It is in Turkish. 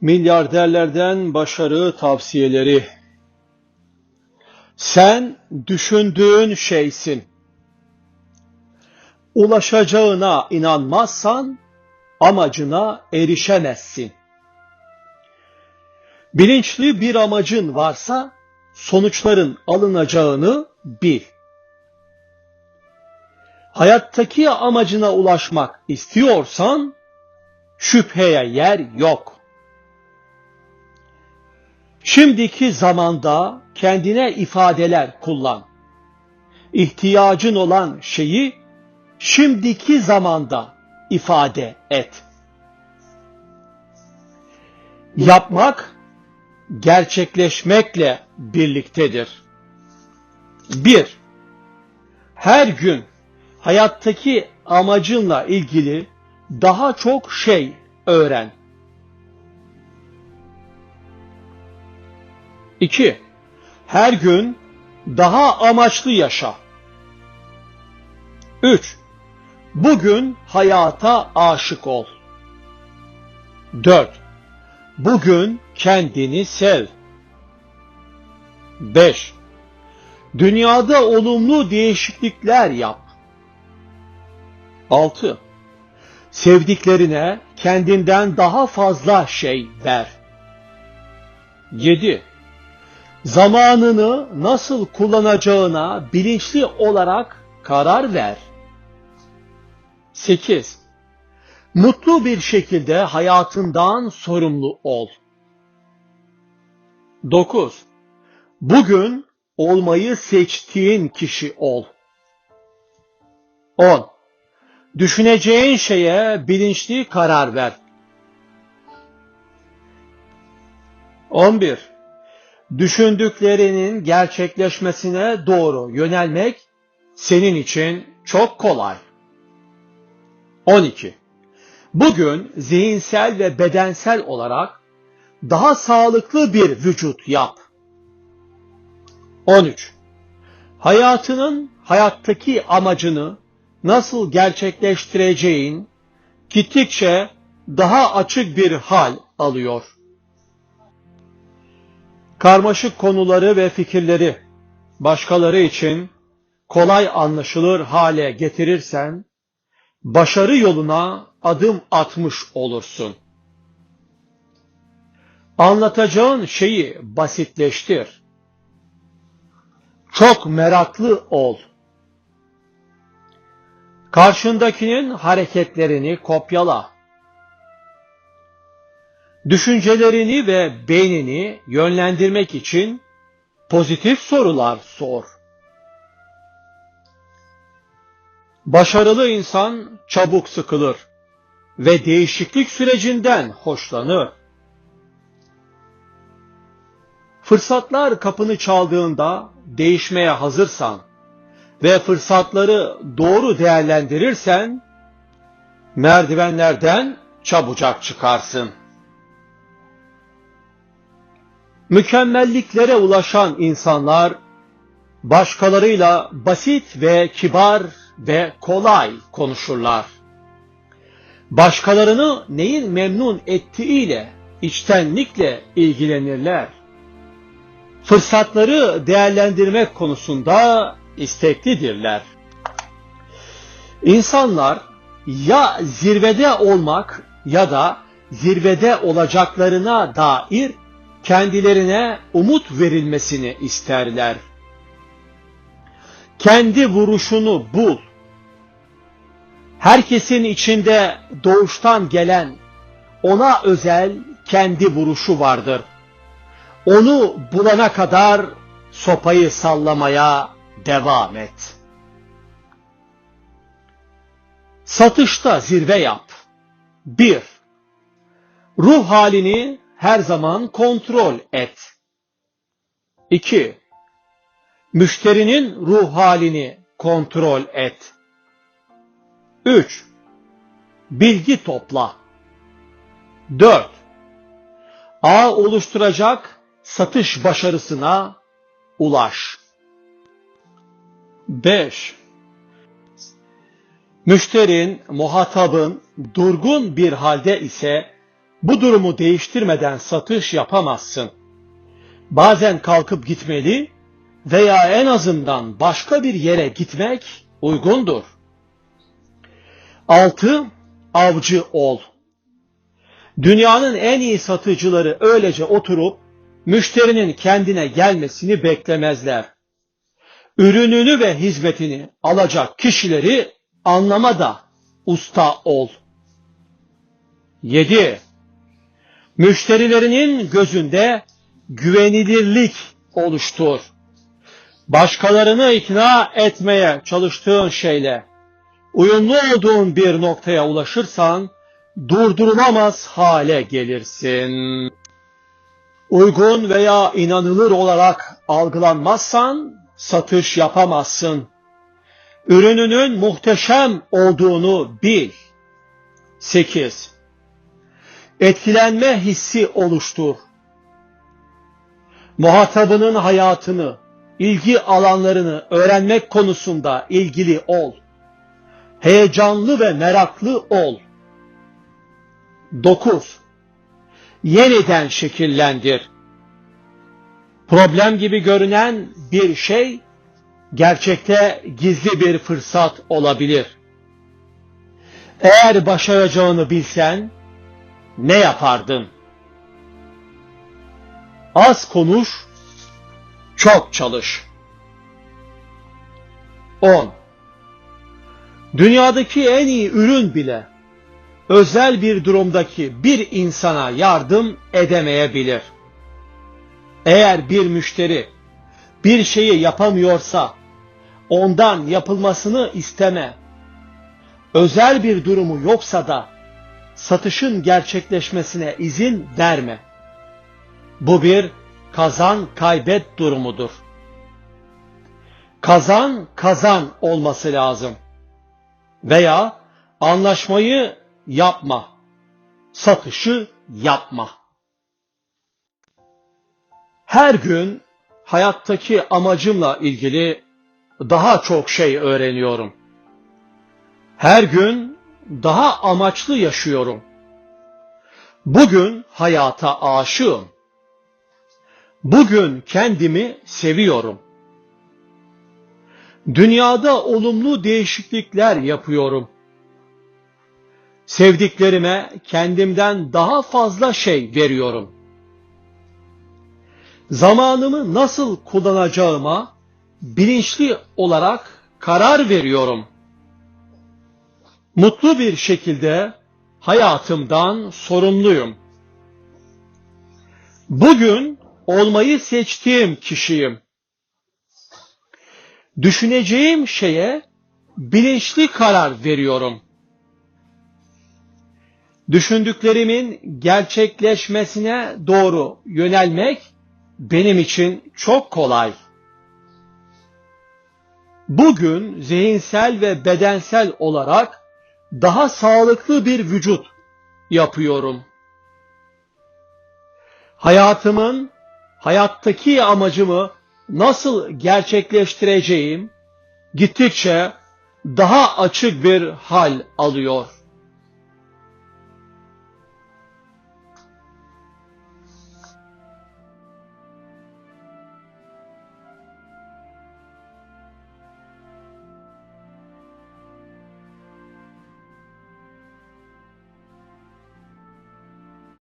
Milyarderlerden başarı tavsiyeleri. Sen düşündüğün şeysin. Ulaşacağına inanmazsan amacına erişemezsin. Bilinçli bir amacın varsa sonuçların alınacağını bil. Hayattaki amacına ulaşmak istiyorsan şüpheye yer yok. Şimdiki zamanda kendine ifadeler kullan. İhtiyacın olan şeyi şimdiki zamanda ifade et. Yapmak gerçekleşmekle birliktedir. 1. Her gün hayattaki amacınla ilgili daha çok şey öğren. 2. Her gün daha amaçlı yaşa. 3. Bugün hayata aşık ol. 4. Bugün kendini sev. 5. Dünyada olumlu değişiklikler yap. 6. Sevdiklerine kendinden daha fazla şey ver. 7. Zamanını nasıl kullanacağına bilinçli olarak karar ver. 8. Mutlu bir şekilde hayatından sorumlu ol. 9. Bugün olmayı seçtiğin kişi ol. 10. Düşüneceğin şeye bilinçli karar ver. 11. Düşündüklerinin gerçekleşmesine doğru yönelmek senin için çok kolay. 12. Bugün zihinsel ve bedensel olarak daha sağlıklı bir vücut yap. 13. Hayatının hayattaki amacını nasıl gerçekleştireceğin gittikçe daha açık bir hal alıyor. Karmaşık konuları ve fikirleri başkaları için kolay anlaşılır hale getirirsen başarı yoluna adım atmış olursun. Anlatacağın şeyi basitleştir. Çok meraklı ol. Karşındakinin hareketlerini kopyala. Düşüncelerini ve beynini yönlendirmek için pozitif sorular sor. Başarılı insan çabuk sıkılır ve değişiklik sürecinden hoşlanır. Fırsatlar kapını çaldığında değişmeye hazırsan ve fırsatları doğru değerlendirirsen merdivenlerden çabucak çıkarsın. Mükemmelliklere ulaşan insanlar başkalarıyla basit ve kibar ve kolay konuşurlar. Başkalarını neyin memnun ettiğiyle içtenlikle ilgilenirler. Fırsatları değerlendirmek konusunda isteklidirler. İnsanlar ya zirvede olmak ya da zirvede olacaklarına dair kendilerine umut verilmesini isterler. Kendi vuruşunu bul. Herkesin içinde doğuştan gelen ona özel kendi vuruşu vardır. Onu bulana kadar sopayı sallamaya devam et. Satışta zirve yap. 1. Ruh halini her zaman kontrol et. 2. Müşterinin ruh halini kontrol et. 3. Bilgi topla. 4. Ağ oluşturacak satış başarısına ulaş. 5. Müşterin, muhatabın durgun bir halde ise Bu durumu değiştirmeden satış yapamazsın. Bazen kalkıp gitmeli veya en azından başka bir yere gitmek uygundur. 6. Avcı ol. Dünyanın en iyi satıcıları öylece oturup müşterinin kendine gelmesini beklemezler. Ürününü ve hizmetini alacak kişileri anlamada usta ol. 7. Müşterilerinin gözünde güvenilirlik oluştur. Başkalarını ikna etmeye çalıştığın şeyle uyumlu olduğun bir noktaya ulaşırsan durdurulamaz hale gelirsin. Uygun veya inanılır olarak algılanmazsan satış yapamazsın. Ürününün muhteşem olduğunu bil. 8. Etkilenme hissi oluştur. Muhatabının hayatını, ilgi alanlarını öğrenmek konusunda ilgili ol. Heyecanlı ve meraklı ol. 9. Yeniden şekillendir. Problem gibi görünen bir şey gerçekte gizli bir fırsat olabilir. Eğer başaracağını bilsen ne yapardın? Az konuş, çok çalış. 10. Dünyadaki en iyi ürün bile özel bir durumdaki bir insana yardım edemeyebilir. Eğer bir müşteri bir şeyi yapamıyorsa ondan yapılmasını isteme. Özel bir durumu yoksa da satışın gerçekleşmesine izin verme. Bu bir kazan kaybet durumudur. Kazan kazan olması lazım. Veya anlaşmayı yapma. Satışı yapma. Her gün hayattaki amacımla ilgili daha çok şey öğreniyorum. Her gün daha amaçlı yaşıyorum. Bugün hayata aşığım. Bugün kendimi seviyorum. Dünyada olumlu değişiklikler yapıyorum. Sevdiklerime kendimden daha fazla şey veriyorum. Zamanımı nasıl kullanacağıma bilinçli olarak karar veriyorum. Mutlu bir şekilde hayatımdan sorumluyum. Bugün olmayı seçtiğim kişiyim. Düşüneceğim şeye bilinçli karar veriyorum. Düşündüklerimin gerçekleşmesine doğru yönelmek benim için çok kolay. Bugün zihinsel ve bedensel olarak daha sağlıklı bir vücut yapıyorum. Hayatımın, hayattaki amacımı nasıl gerçekleştireceğim gittikçe daha açık bir hal alıyor.